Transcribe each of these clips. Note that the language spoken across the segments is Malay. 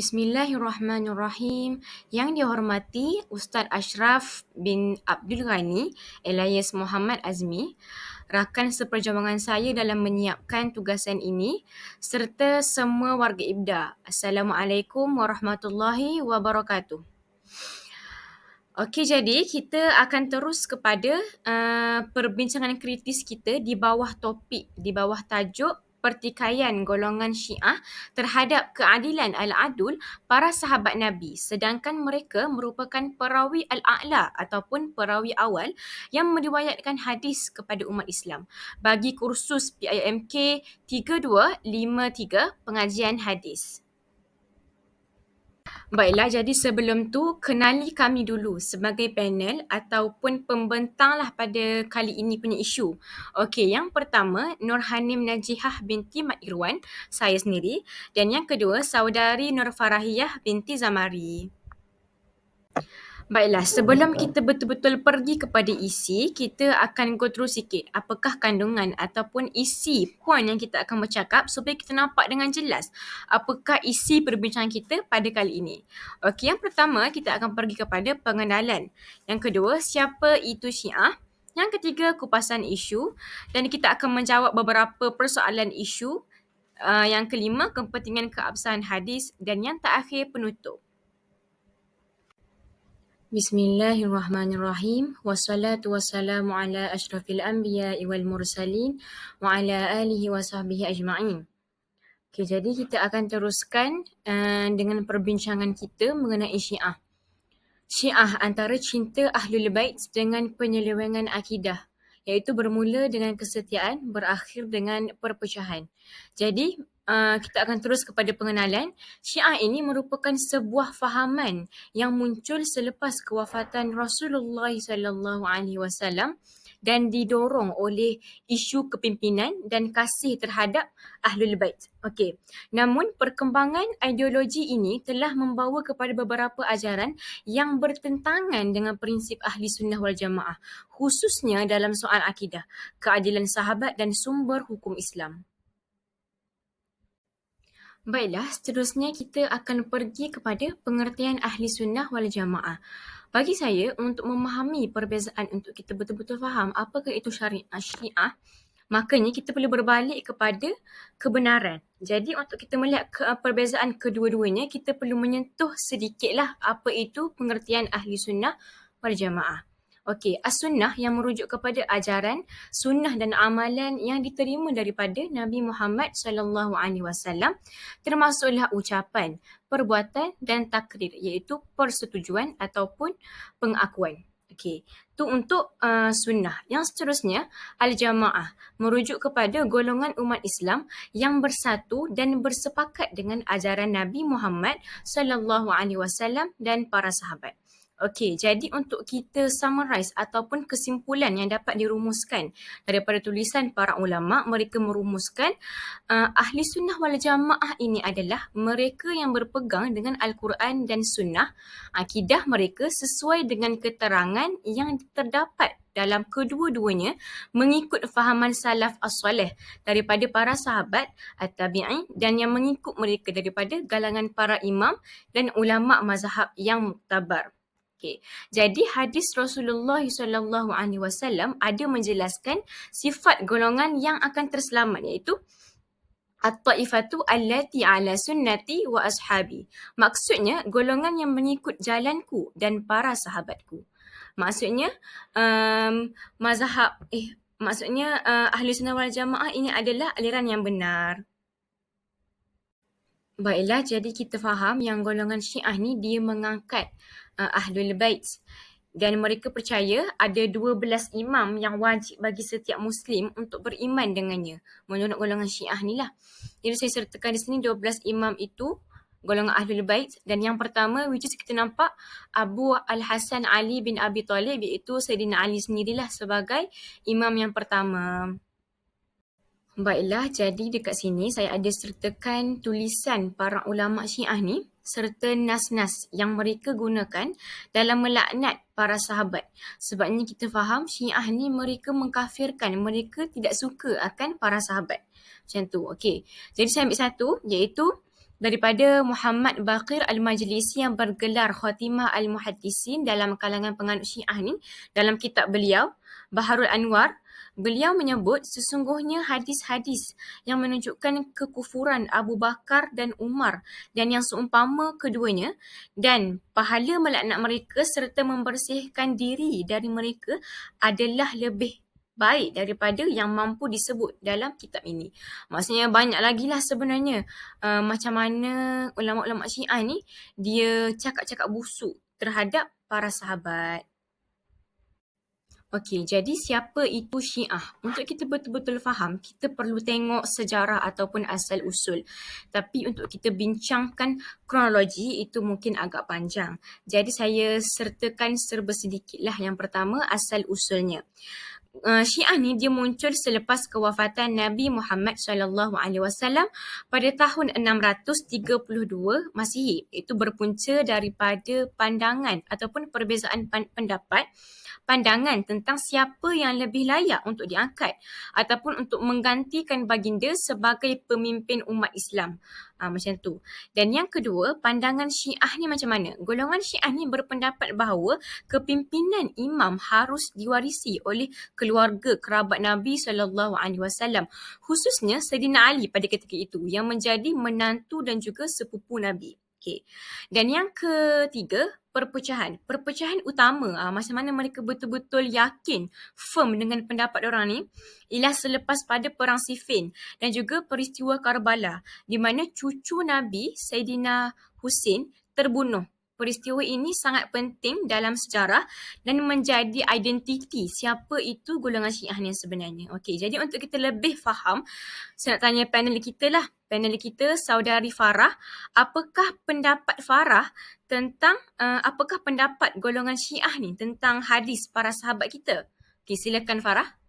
Bismillahirrahmanirrahim. Yang dihormati Ustaz Ashraf bin Abdul Ghani alias Muhammad Azmi, rakan seperjuangan saya dalam menyiapkan tugasan ini serta semua warga IBDA. Assalamualaikum warahmatullahi wabarakatuh. Okey, jadi kita akan terus kepada uh, perbincangan kritis kita di bawah topik, di bawah tajuk pertikaian golongan Syiah terhadap keadilan al-adul para sahabat Nabi sedangkan mereka merupakan perawi al-a'la ataupun perawi awal yang meriwayatkan hadis kepada umat Islam bagi kursus PIMK 3253 pengajian hadis. Baiklah, jadi sebelum tu kenali kami dulu sebagai panel ataupun pembentanglah pada kali ini punya isu. Okey, yang pertama Nur Hanim Najihah binti Mat Irwan, saya sendiri. Dan yang kedua saudari Nur Farahiyah binti Zamari. Baiklah, sebelum kita betul-betul pergi kepada isi, kita akan go through sikit apakah kandungan ataupun isi poin yang kita akan bercakap supaya kita nampak dengan jelas apakah isi perbincangan kita pada kali ini. Okey, yang pertama kita akan pergi kepada pengenalan. Yang kedua, siapa itu Syiah? Yang ketiga, kupasan isu dan kita akan menjawab beberapa persoalan isu. Uh, yang kelima, kepentingan keabsahan hadis dan yang terakhir, penutup. Bismillahirrahmanirrahim. Wassalatu wassalamu ala ashrafil anbiya wal mursalin wa ala alihi wa sahbihi ajma'in. Okay, jadi kita akan teruskan uh, dengan perbincangan kita mengenai Syiah. Syiah antara cinta Ahlul Bait dengan penyelewengan akidah iaitu bermula dengan kesetiaan berakhir dengan perpecahan. Jadi uh, kita akan terus kepada pengenalan. Syiah ini merupakan sebuah fahaman yang muncul selepas kewafatan Rasulullah sallallahu alaihi wasallam dan didorong oleh isu kepimpinan dan kasih terhadap Ahlul Bait. Okey. Namun perkembangan ideologi ini telah membawa kepada beberapa ajaran yang bertentangan dengan prinsip Ahli Sunnah wal Jamaah, khususnya dalam soal akidah, keadilan sahabat dan sumber hukum Islam. Baiklah, seterusnya kita akan pergi kepada pengertian ahli sunnah wal jamaah. Bagi saya, untuk memahami perbezaan untuk kita betul-betul faham apakah itu syariah syiah, makanya kita perlu berbalik kepada kebenaran. Jadi untuk kita melihat ke, perbezaan kedua-duanya, kita perlu menyentuh sedikitlah apa itu pengertian ahli sunnah wal jamaah. Okey, as-sunnah yang merujuk kepada ajaran, sunnah dan amalan yang diterima daripada Nabi Muhammad sallallahu alaihi wasallam termasuklah ucapan, perbuatan dan takrir iaitu persetujuan ataupun pengakuan. Okey, tu untuk uh, sunnah. Yang seterusnya al-jamaah merujuk kepada golongan umat Islam yang bersatu dan bersepakat dengan ajaran Nabi Muhammad sallallahu alaihi wasallam dan para sahabat. Okey, jadi untuk kita summarize ataupun kesimpulan yang dapat dirumuskan daripada tulisan para ulama, mereka merumuskan uh, ahli sunnah wal jamaah ini adalah mereka yang berpegang dengan Al-Quran dan sunnah, akidah mereka sesuai dengan keterangan yang terdapat dalam kedua-duanya mengikut fahaman salaf as-salih daripada para sahabat at-tabi'in dan yang mengikut mereka daripada galangan para imam dan ulama mazhab yang muktabar. Okay. Jadi hadis Rasulullah sallallahu alaihi wasallam ada menjelaskan sifat golongan yang akan terselamat iaitu at-taifatu allati ala sunnati wa ashabi. Maksudnya golongan yang mengikut jalanku dan para sahabatku. Maksudnya um, mazhab eh maksudnya uh, ahli sunnah wal jamaah ini adalah aliran yang benar. Baiklah, jadi kita faham yang golongan Syiah ni dia mengangkat uh, Ahlul Bait dan mereka percaya ada 12 imam yang wajib bagi setiap muslim untuk beriman dengannya menurut golongan Syiah ni lah. Jadi saya sertakan di sini 12 imam itu golongan Ahlul Bait dan yang pertama which is kita nampak Abu Al-Hasan Ali bin Abi Talib iaitu Sayyidina Ali sendirilah sebagai imam yang pertama. Baiklah, jadi dekat sini saya ada sertakan tulisan para ulama Syiah ni serta nas-nas yang mereka gunakan dalam melaknat para sahabat. Sebabnya kita faham Syiah ni mereka mengkafirkan, mereka tidak suka akan para sahabat. Macam tu, okey. Jadi saya ambil satu iaitu daripada Muhammad Baqir Al-Majlisi yang bergelar Khatimah Al-Muhaddisin dalam kalangan penganut Syiah ni dalam kitab beliau Baharul Anwar beliau menyebut sesungguhnya hadis-hadis yang menunjukkan kekufuran Abu Bakar dan Umar dan yang seumpama keduanya dan pahala melaknat mereka serta membersihkan diri dari mereka adalah lebih baik daripada yang mampu disebut dalam kitab ini. Maksudnya banyak lagi lah sebenarnya uh, macam mana ulama-ulama syiah ni dia cakap-cakap busuk terhadap para sahabat. Okey, jadi siapa itu Syiah? Untuk kita betul-betul faham, kita perlu tengok sejarah ataupun asal usul. Tapi untuk kita bincangkan kronologi itu mungkin agak panjang. Jadi saya sertakan serba sedikitlah yang pertama asal usulnya. Uh, Syiah ni dia muncul selepas kewafatan Nabi Muhammad sallallahu alaihi wasallam pada tahun 632 Masihi. Itu berpunca daripada pandangan ataupun perbezaan pendapat pandangan tentang siapa yang lebih layak untuk diangkat ataupun untuk menggantikan baginda sebagai pemimpin umat Islam. Ha, macam tu. Dan yang kedua, pandangan Syiah ni macam mana? Golongan Syiah ni berpendapat bahawa kepimpinan imam harus diwarisi oleh keluarga kerabat Nabi sallallahu alaihi wasallam, khususnya Sayyidina Ali pada ketika itu yang menjadi menantu dan juga sepupu Nabi. Okay. Dan yang ketiga, perpecahan. Perpecahan utama, uh, macam mana mereka betul-betul yakin, firm dengan pendapat orang ni, ialah selepas pada Perang Siffin dan juga peristiwa Karbala di mana cucu Nabi, Sayyidina Husin, terbunuh peristiwa ini sangat penting dalam sejarah dan menjadi identiti siapa itu golongan syiah ni sebenarnya. Okey, jadi untuk kita lebih faham, saya nak tanya panel kita lah. Panel kita, Saudari Farah. Apakah pendapat Farah tentang, uh, apakah pendapat golongan syiah ni tentang hadis para sahabat kita? Okey, silakan Farah.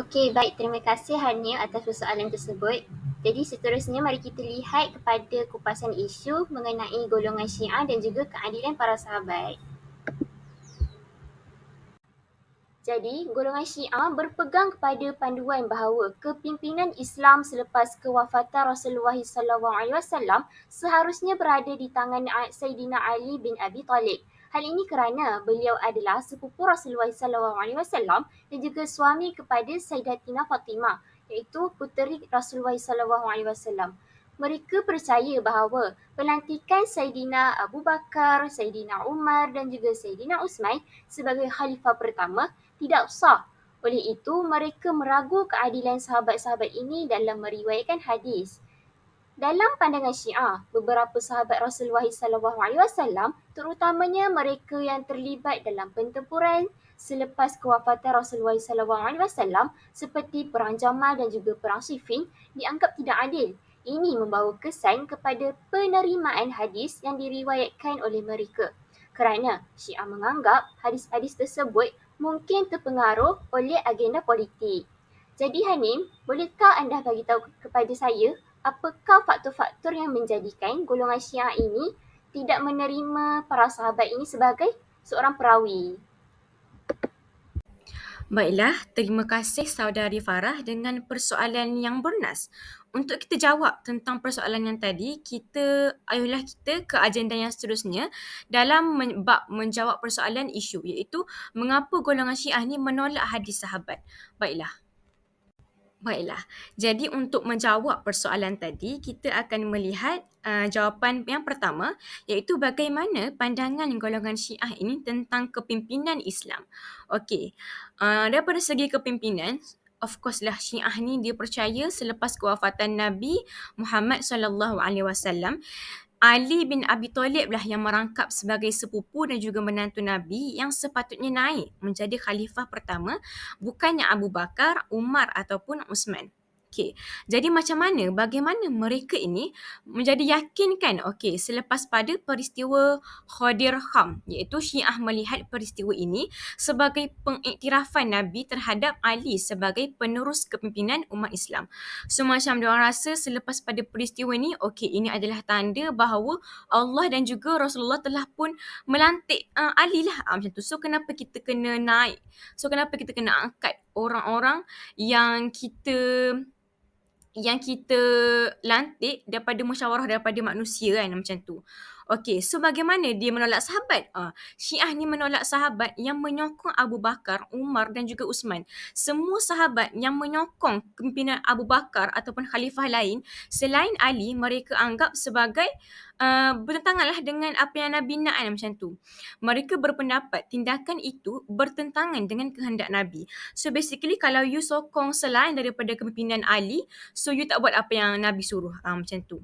Okey, baik. Terima kasih Hania atas persoalan tersebut. Jadi seterusnya mari kita lihat kepada kupasan isu mengenai golongan syiah dan juga keadilan para sahabat. Jadi, golongan syiah berpegang kepada panduan bahawa kepimpinan Islam selepas kewafatan Rasulullah SAW seharusnya berada di tangan Sayyidina Ali bin Abi Talib. Hal ini kerana beliau adalah sepupu Rasulullah SAW dan juga suami kepada Sayyidatina Fatimah iaitu puteri Rasulullah SAW. Mereka percaya bahawa pelantikan Sayyidina Abu Bakar, Sayyidina Umar dan juga Sayyidina Usman sebagai khalifah pertama tidak sah. Oleh itu, mereka meragu keadilan sahabat-sahabat ini dalam meriwayatkan hadis. Dalam pandangan Syiah, beberapa sahabat Rasulullah SAW, terutamanya mereka yang terlibat dalam pentempuran selepas kewafatan Rasulullah SAW seperti Perang Jamal dan juga Perang Siffin dianggap tidak adil. Ini membawa kesan kepada penerimaan hadis yang diriwayatkan oleh mereka. Kerana Syiah menganggap hadis-hadis tersebut mungkin terpengaruh oleh agenda politik. Jadi Hanim, bolehkah anda bagi tahu kepada saya apakah faktor-faktor yang menjadikan golongan syiah ini tidak menerima para sahabat ini sebagai seorang perawi? Baiklah, terima kasih saudari Farah dengan persoalan yang bernas. Untuk kita jawab tentang persoalan yang tadi, kita ayolah kita ke agenda yang seterusnya dalam bab menjawab persoalan isu iaitu mengapa golongan Syiah ni menolak hadis sahabat. Baiklah. Baiklah, jadi untuk menjawab persoalan tadi, kita akan melihat uh, jawapan yang pertama iaitu bagaimana pandangan golongan syiah ini tentang kepimpinan Islam. Okey, uh, daripada segi kepimpinan, of course lah syiah ni dia percaya selepas kewafatan Nabi Muhammad sallallahu alaihi wasallam Ali bin Abi Talib lah yang merangkap sebagai sepupu dan juga menantu Nabi yang sepatutnya naik menjadi khalifah pertama bukannya Abu Bakar, Umar ataupun Usman. Okey. Jadi macam mana bagaimana mereka ini menjadi yakin kan okey selepas pada peristiwa Khadir Kham iaitu Syiah melihat peristiwa ini sebagai pengiktirafan Nabi terhadap Ali sebagai penerus kepimpinan umat Islam. So macam dia rasa selepas pada peristiwa ini okey ini adalah tanda bahawa Allah dan juga Rasulullah telah pun melantik uh, Ali lah uh, macam tu. So kenapa kita kena naik? So kenapa kita kena angkat orang-orang yang kita yang kita lantik daripada musyawarah daripada manusia kan macam tu. Okey, so bagaimana dia menolak sahabat? Uh, Syiah ni menolak sahabat yang menyokong Abu Bakar, Umar dan juga Usman. Semua sahabat yang menyokong kepimpinan Abu Bakar ataupun khalifah lain selain Ali mereka anggap sebagai uh, bertentanganlah dengan apa yang Nabi nak kan macam tu. Mereka berpendapat tindakan itu bertentangan dengan kehendak Nabi. So basically kalau you sokong selain daripada kepimpinan Ali, so you tak buat apa yang Nabi suruh uh, macam tu.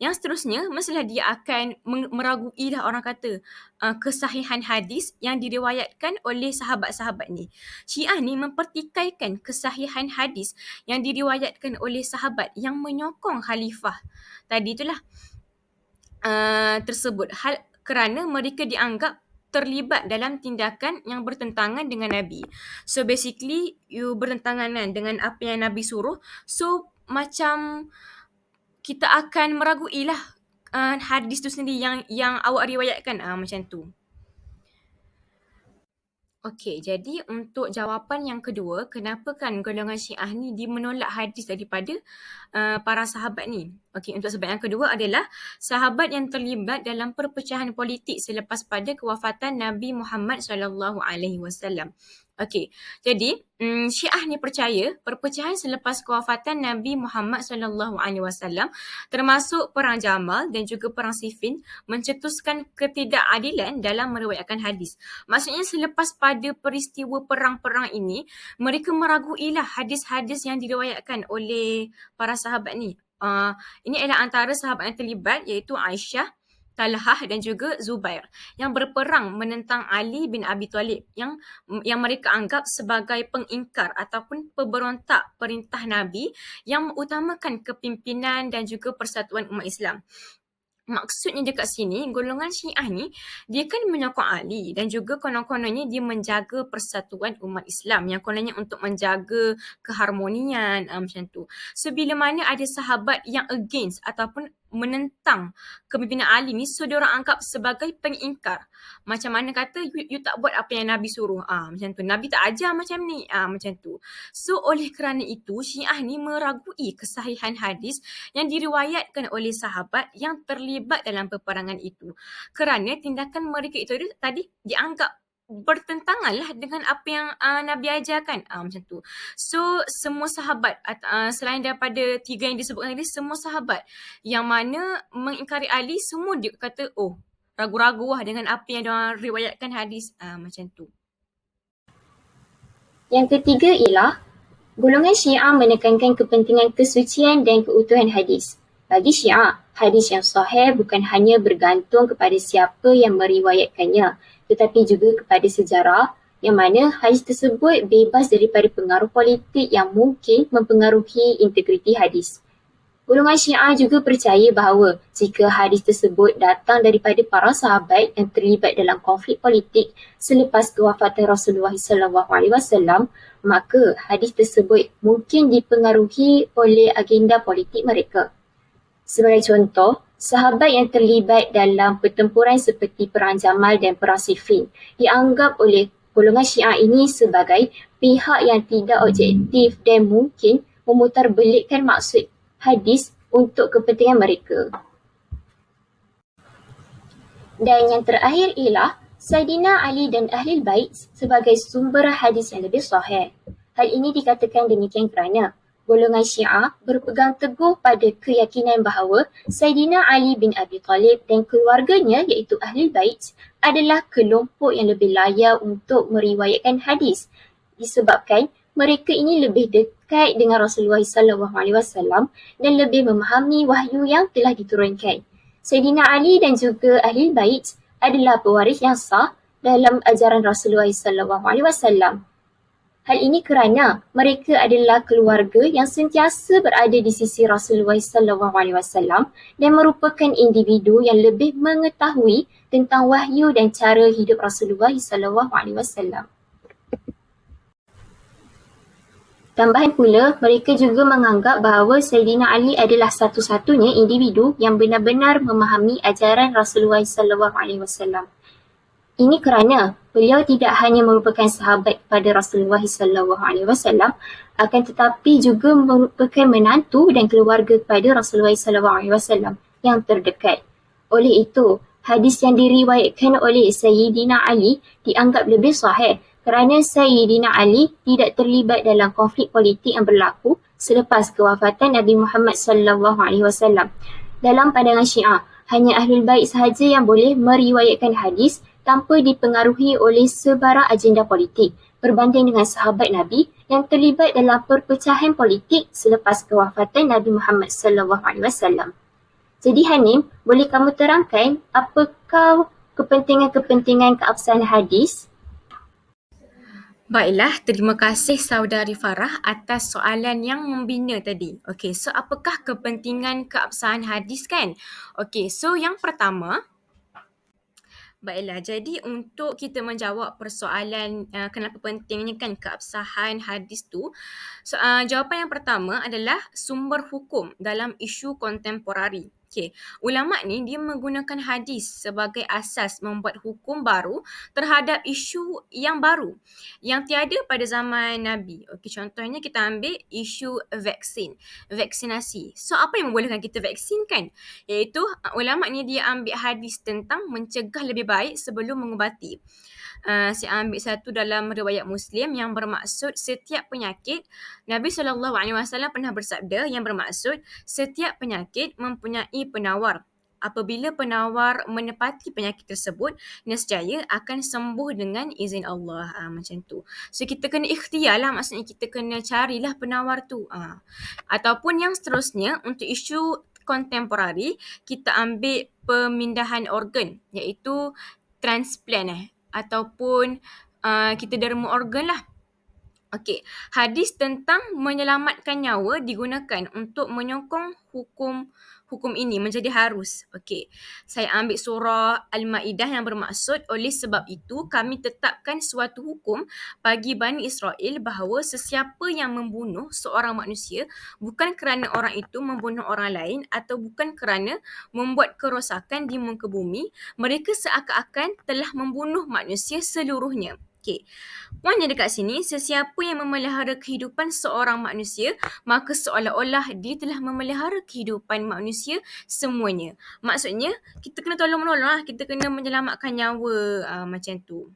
Yang seterusnya, mestilah dia akan meragui lah orang kata uh, kesahihan hadis yang diriwayatkan oleh sahabat-sahabat ni. Syiah ni mempertikaikan kesahihan hadis yang diriwayatkan oleh sahabat yang menyokong khalifah. Tadi itulah uh, tersebut. Hal kerana mereka dianggap terlibat dalam tindakan yang bertentangan dengan Nabi. So basically you bertentangan kan dengan apa yang Nabi suruh. So macam kita akan meragui lah uh, hadis tu sendiri yang yang awak riwayatkan uh, macam tu. Okey, jadi untuk jawapan yang kedua, kenapa kan golongan Syiah ni dia menolak hadis daripada uh, para sahabat ni? Okey, untuk sebab yang kedua adalah sahabat yang terlibat dalam perpecahan politik selepas pada kewafatan Nabi Muhammad sallallahu alaihi wasallam. Okey, jadi um, Syiah ni percaya perpecahan selepas kewafatan Nabi Muhammad sallallahu alaihi wasallam termasuk perang Jamal dan juga perang Siffin mencetuskan ketidakadilan dalam meriwayatkan hadis. Maksudnya selepas pada peristiwa perang-perang ini, mereka meraguilah hadis-hadis yang diriwayatkan oleh para sahabat ni. Uh, ini adalah antara sahabat yang terlibat iaitu Aisyah, Talhah dan juga Zubair yang berperang menentang Ali bin Abi Talib yang yang mereka anggap sebagai pengingkar ataupun pemberontak perintah Nabi yang mengutamakan kepimpinan dan juga persatuan umat Islam maksudnya dekat sini golongan Syiah ni dia kan menyokong Ali dan juga konon-kononnya dia menjaga persatuan umat Islam yang kononnya untuk menjaga keharmonian um, macam tu. So bila mana ada sahabat yang against ataupun menentang kepimpinan Ali ni so dia orang anggap sebagai pengingkar. Macam mana kata you, you tak buat apa yang Nabi suruh. Ah macam tu. Nabi tak ajar macam ni. Ah macam tu. So oleh kerana itu Syiah ni meragui kesahihan hadis yang diriwayatkan oleh sahabat yang terlibat dalam peperangan itu. Kerana tindakan mereka itu tadi dianggap bertentangan lah dengan apa yang uh, Nabi ajarkan. Uh, macam tu. So, semua sahabat, uh, selain daripada tiga yang disebutkan tadi, semua sahabat yang mana mengingkari Ali, semua dia kata, oh, ragu-ragu lah dengan apa yang dia riwayatkan hadis. Uh, macam tu. Yang ketiga ialah, golongan syiah menekankan kepentingan kesucian dan keutuhan hadis. Bagi syiah, hadis yang sahih bukan hanya bergantung kepada siapa yang meriwayatkannya, tetapi juga kepada sejarah yang mana hadis tersebut bebas daripada pengaruh politik yang mungkin mempengaruhi integriti hadis. Golongan Syiah juga percaya bahawa jika hadis tersebut datang daripada para sahabat yang terlibat dalam konflik politik selepas kewafatan Rasulullah SAW, maka hadis tersebut mungkin dipengaruhi oleh agenda politik mereka. Sebagai contoh, Sahabat yang terlibat dalam pertempuran seperti Perang Jamal dan Perang Siffin dianggap oleh golongan Syiah ini sebagai pihak yang tidak objektif dan mungkin memutarbelikkan maksud hadis untuk kepentingan mereka. Dan yang terakhir ialah Saidina Ali dan Ahli Bait sebagai sumber hadis yang lebih sahih. Hal ini dikatakan demikian kerana golongan Syiah berpegang teguh pada keyakinan bahawa Saidina Ali bin Abi Talib dan keluarganya iaitu Ahli Bait adalah kelompok yang lebih layak untuk meriwayatkan hadis disebabkan mereka ini lebih dekat dengan Rasulullah SAW dan lebih memahami wahyu yang telah diturunkan. Saidina Ali dan juga Ahli Bait adalah pewaris yang sah dalam ajaran Rasulullah SAW. Hal ini kerana mereka adalah keluarga yang sentiasa berada di sisi Rasulullah SAW dan merupakan individu yang lebih mengetahui tentang wahyu dan cara hidup Rasulullah SAW. Tambahan pula, mereka juga menganggap bahawa Sayyidina Ali adalah satu-satunya individu yang benar-benar memahami ajaran Rasulullah SAW. Ini kerana beliau tidak hanya merupakan sahabat kepada Rasulullah sallallahu alaihi wasallam akan tetapi juga merupakan menantu dan keluarga kepada Rasulullah SAW yang terdekat. Oleh itu, hadis yang diriwayatkan oleh Sayyidina Ali dianggap lebih sahih kerana Sayyidina Ali tidak terlibat dalam konflik politik yang berlaku selepas kewafatan Nabi Muhammad SAW. Dalam pandangan Syiah, hanya Ahlul Bait sahaja yang boleh meriwayatkan hadis tanpa dipengaruhi oleh sebarang agenda politik berbanding dengan sahabat Nabi yang terlibat dalam perpecahan politik selepas kewafatan Nabi Muhammad SAW. Jadi Hanim, boleh kamu terangkan apakah kepentingan-kepentingan keabsahan hadis? Baiklah, terima kasih saudari Farah atas soalan yang membina tadi. Okey, so apakah kepentingan keabsahan hadis kan? Okey, so yang pertama, Baiklah, jadi untuk kita menjawab persoalan uh, kenapa pentingnya kan keabsahan hadis tu, so, uh, jawapan yang pertama adalah sumber hukum dalam isu kontemporari. Okey, ulama ni dia menggunakan hadis sebagai asas membuat hukum baru terhadap isu yang baru yang tiada pada zaman Nabi. Okey, contohnya kita ambil isu vaksin, vaksinasi. So apa yang membolehkan kita vaksin kan? Iaitu ulama ni dia ambil hadis tentang mencegah lebih baik sebelum mengubati. Uh, saya ambil satu dalam riwayat Muslim yang bermaksud setiap penyakit Nabi SAW pernah bersabda yang bermaksud setiap penyakit mempunyai penawar. Apabila penawar menepati penyakit tersebut, nescaya akan sembuh dengan izin Allah. Ha, macam tu. So kita kena ikhtiar lah. Maksudnya kita kena carilah penawar tu. Ha. Ataupun yang seterusnya untuk isu kontemporari, kita ambil pemindahan organ iaitu transplant eh ataupun uh, kita derma organ lah. Okey, hadis tentang menyelamatkan nyawa digunakan untuk menyokong hukum hukum ini menjadi harus. Okey. Saya ambil surah Al-Maidah yang bermaksud oleh sebab itu kami tetapkan suatu hukum bagi Bani Israel bahawa sesiapa yang membunuh seorang manusia bukan kerana orang itu membunuh orang lain atau bukan kerana membuat kerosakan di muka bumi, mereka seakan-akan telah membunuh manusia seluruhnya. Okey. Poinnya dekat sini, sesiapa yang memelihara kehidupan seorang manusia, maka seolah-olah dia telah memelihara kehidupan manusia semuanya. Maksudnya, kita kena tolong menolong lah. Kita kena menyelamatkan nyawa uh, macam tu.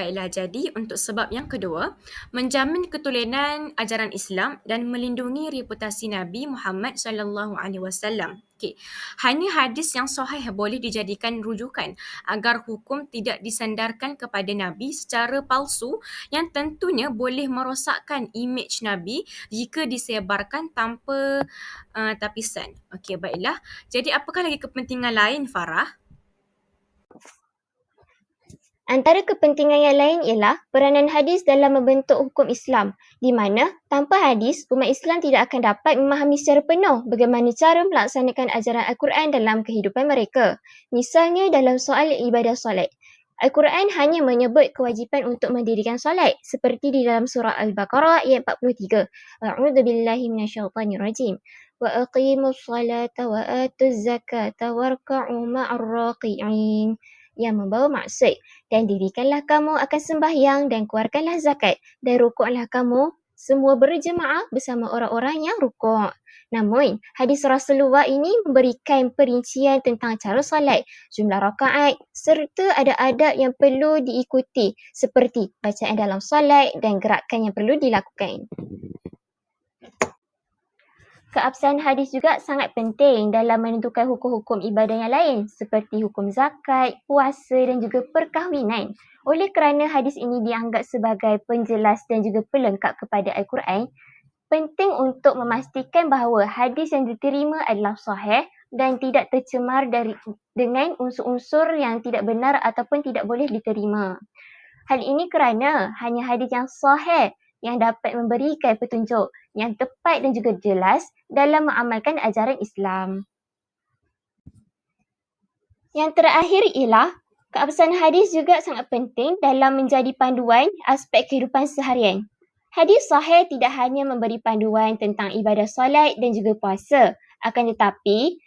Baiklah, jadi untuk sebab yang kedua, menjamin ketulenan ajaran Islam dan melindungi reputasi Nabi Muhammad sallallahu alaihi wasallam. Hanya hadis yang sahih boleh dijadikan rujukan agar hukum tidak disandarkan kepada Nabi secara palsu yang tentunya boleh merosakkan imej Nabi jika disebarkan tanpa uh, tapisan. Okey, baiklah. Jadi apakah lagi kepentingan lain Farah? Antara kepentingan yang lain ialah peranan hadis dalam membentuk hukum Islam, di mana tanpa hadis, umat Islam tidak akan dapat memahami secara penuh bagaimana cara melaksanakan ajaran Al-Quran dalam kehidupan mereka. Misalnya dalam soal ibadah solat. Al-Quran hanya menyebut kewajipan untuk mendirikan solat seperti di dalam surah Al-Baqarah ayat 43. A'udzu billahi minasyaitonir rajim. Wa aqimus salata wa atuz zakata warka'u ma'ar raqi'in yang membawa maksud dan dirikanlah kamu akan sembahyang dan keluarkanlah zakat dan rukuklah kamu semua berjemaah bersama orang-orang yang rukuk. Namun, hadis Rasulullah ini memberikan perincian tentang cara salat, jumlah rakaat serta ada adab yang perlu diikuti seperti bacaan dalam salat dan gerakan yang perlu dilakukan. Keabsahan hadis juga sangat penting dalam menentukan hukum-hukum ibadah yang lain seperti hukum zakat, puasa dan juga perkahwinan. Oleh kerana hadis ini dianggap sebagai penjelas dan juga pelengkap kepada Al-Quran, penting untuk memastikan bahawa hadis yang diterima adalah sahih dan tidak tercemar dari dengan unsur-unsur yang tidak benar ataupun tidak boleh diterima. Hal ini kerana hanya hadis yang sahih yang dapat memberikan petunjuk yang tepat dan juga jelas dalam mengamalkan ajaran Islam. Yang terakhir ialah keabsahan hadis juga sangat penting dalam menjadi panduan aspek kehidupan seharian. Hadis sahih tidak hanya memberi panduan tentang ibadah solat dan juga puasa, akan tetapi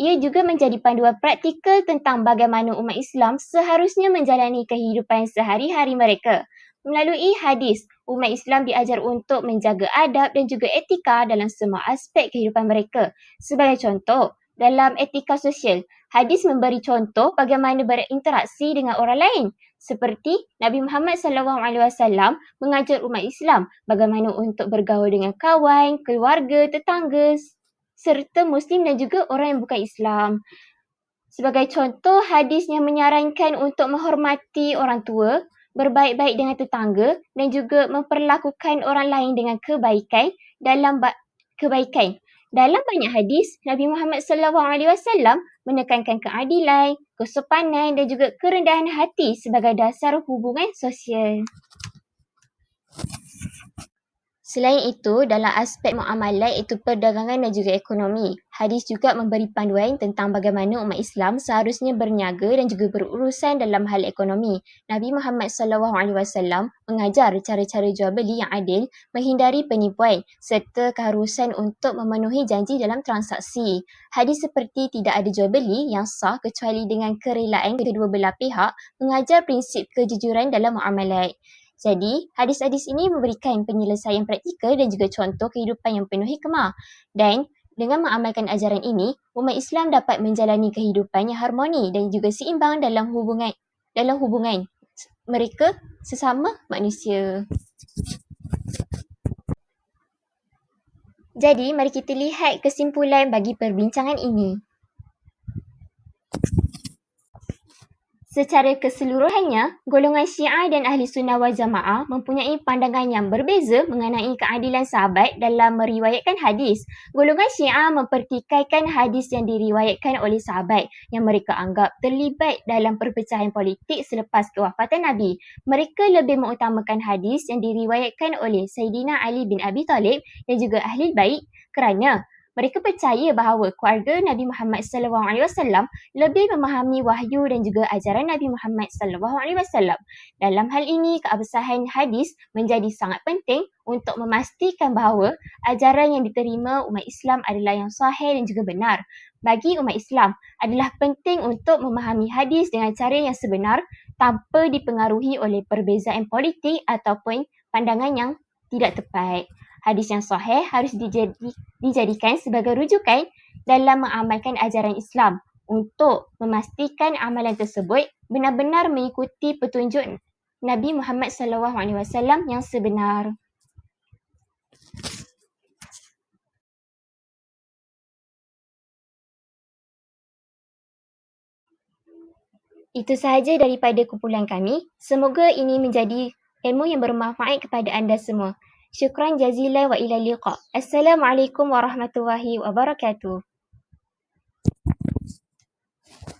ia juga menjadi panduan praktikal tentang bagaimana umat Islam seharusnya menjalani kehidupan sehari-hari mereka Melalui hadis, umat Islam diajar untuk menjaga adab dan juga etika dalam semua aspek kehidupan mereka. Sebagai contoh, dalam etika sosial, hadis memberi contoh bagaimana berinteraksi dengan orang lain. Seperti Nabi Muhammad SAW mengajar umat Islam bagaimana untuk bergaul dengan kawan, keluarga, tetangga serta Muslim dan juga orang yang bukan Islam. Sebagai contoh, hadis yang menyarankan untuk menghormati orang tua, berbaik-baik dengan tetangga dan juga memperlakukan orang lain dengan kebaikan dalam ba- kebaikan. Dalam banyak hadis, Nabi Muhammad SAW menekankan keadilan, kesopanan dan juga kerendahan hati sebagai dasar hubungan sosial. Selain itu, dalam aspek muamalat iaitu perdagangan dan juga ekonomi, hadis juga memberi panduan tentang bagaimana umat Islam seharusnya berniaga dan juga berurusan dalam hal ekonomi. Nabi Muhammad SAW mengajar cara-cara jual beli yang adil, menghindari penipuan serta keharusan untuk memenuhi janji dalam transaksi. Hadis seperti tidak ada jual beli yang sah kecuali dengan kerelaan kedua belah pihak mengajar prinsip kejujuran dalam muamalat. Jadi, hadis-hadis ini memberikan penyelesaian praktikal dan juga contoh kehidupan yang penuh hikmah. Dan dengan mengamalkan ajaran ini, umat Islam dapat menjalani kehidupan yang harmoni dan juga seimbang dalam hubungan dalam hubungan mereka sesama manusia. Jadi, mari kita lihat kesimpulan bagi perbincangan ini. Secara keseluruhannya, golongan Syiah dan Ahli Sunnah wal Jamaah mempunyai pandangan yang berbeza mengenai keadilan sahabat dalam meriwayatkan hadis. Golongan Syiah mempertikaikan hadis yang diriwayatkan oleh sahabat yang mereka anggap terlibat dalam perpecahan politik selepas kewafatan Nabi. Mereka lebih mengutamakan hadis yang diriwayatkan oleh Sayyidina Ali bin Abi Talib dan juga Ahli Bait kerana mereka percaya bahawa keluarga Nabi Muhammad SAW lebih memahami wahyu dan juga ajaran Nabi Muhammad SAW. Dalam hal ini, keabsahan hadis menjadi sangat penting untuk memastikan bahawa ajaran yang diterima umat Islam adalah yang sahih dan juga benar. Bagi umat Islam, adalah penting untuk memahami hadis dengan cara yang sebenar tanpa dipengaruhi oleh perbezaan politik ataupun pandangan yang tidak tepat hadis yang sahih harus dijadi, dijadikan sebagai rujukan dalam mengamalkan ajaran Islam untuk memastikan amalan tersebut benar-benar mengikuti petunjuk Nabi Muhammad SAW yang sebenar. Itu sahaja daripada kumpulan kami. Semoga ini menjadi ilmu yang bermanfaat kepada anda semua. Syukran jazilan wa ila liqa. Assalamualaikum warahmatullahi wabarakatuh.